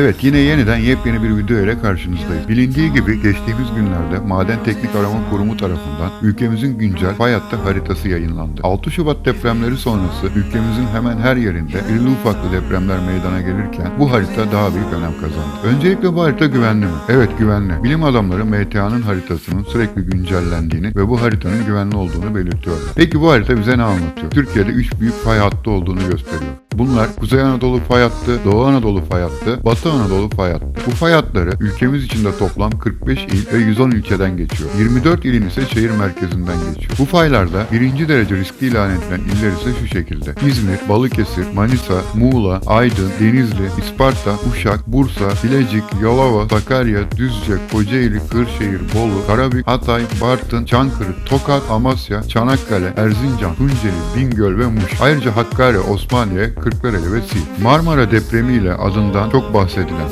Evet yine yeniden yepyeni bir video ile karşınızdayız. Bilindiği gibi geçtiğimiz günlerde Maden Teknik Arama Kurumu tarafından ülkemizin güncel fay hattı haritası yayınlandı. 6 Şubat depremleri sonrası ülkemizin hemen her yerinde irili ufaklı depremler meydana gelirken bu harita daha büyük önem kazandı. Öncelikle bu harita güvenli mi? Evet güvenli. Bilim adamları MTA'nın haritasının sürekli güncellendiğini ve bu haritanın güvenli olduğunu belirtiyorlar. Peki bu harita bize ne anlatıyor? Türkiye'de 3 büyük fay hattı olduğunu gösteriyor. Bunlar Kuzey Anadolu fay hattı, Doğu Anadolu fay hattı, Batı Anadolu fay hattı. Bu fay hatları ülkemiz içinde toplam 45 il ve 110 ilçeden geçiyor. 24 ilin ise şehir merkezinden geçiyor. Bu faylarda birinci derece riskli ilan edilen iller ise şu şekilde. İzmir, Balıkesir, Manisa, Muğla, Aydın, Denizli, İsparta, Uşak, Bursa, Bilecik, Yalova, Sakarya, Düzce, Kocaeli, Kırşehir, Bolu, Karabük, Hatay, Bartın, Çankırı, Tokat, Amasya, Çanakkale, Erzincan, Tunceli, Bingöl ve Muş. Ayrıca Hakkari, Osmaniye, Kırklareli ve Siirt. Marmara depremiyle adından çok bahsedilen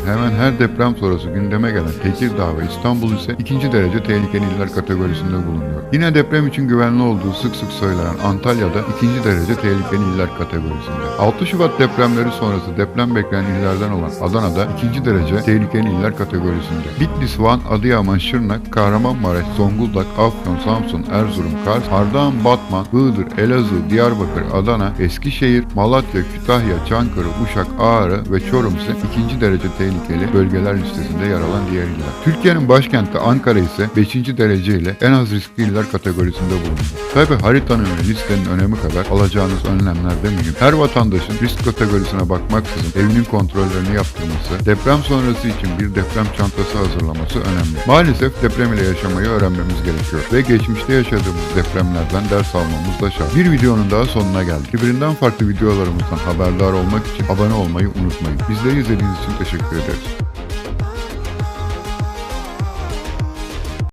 hemen her deprem sonrası gündeme gelen Tekirdağ ve İstanbul ise ikinci derece tehlikeli iller kategorisinde bulunuyor. Yine deprem için güvenli olduğu sık sık söylenen Antalya'da ikinci derece tehlikeli iller kategorisinde. 6 Şubat depremleri sonrası deprem bekleyen illerden olan Adana'da ikinci derece tehlikeli iller kategorisinde. Bitlis, Van, Adıyaman, Şırnak, Kahramanmaraş, Zonguldak, Afyon, Samsun, Erzurum, Kars, Ardahan, Batman, Iğdır, Elazığ, Diyarbakır, Adana, Eskişehir, Malatya, Kütahya, Çankırı, Uşak, Ağrı ve Çorum ise ikinci derece tehlikeli bölgeler listesinde yer alan diğer iller. Türkiye'nin başkenti Ankara ise 5. derece ile en az riskli iller kategorisinde bulunuyor. Tabi haritanın ve listenin önemi kadar alacağınız önlemler de mühim. Her vatandaşın risk kategorisine bakmaksızın evinin kontrollerini yaptırması, deprem sonrası için bir deprem çantası hazırlaması önemli. Maalesef deprem ile yaşamayı öğrenmemiz gerekiyor ve geçmişte yaşadığımız depremlerden ders almamız da şart. Bir videonun daha sonuna geldik. Birbirinden farklı videolarımızdan haberdar olmak için abone olmayı unutmayın. Bizleri izlediğiniz için teşekkür ederiz.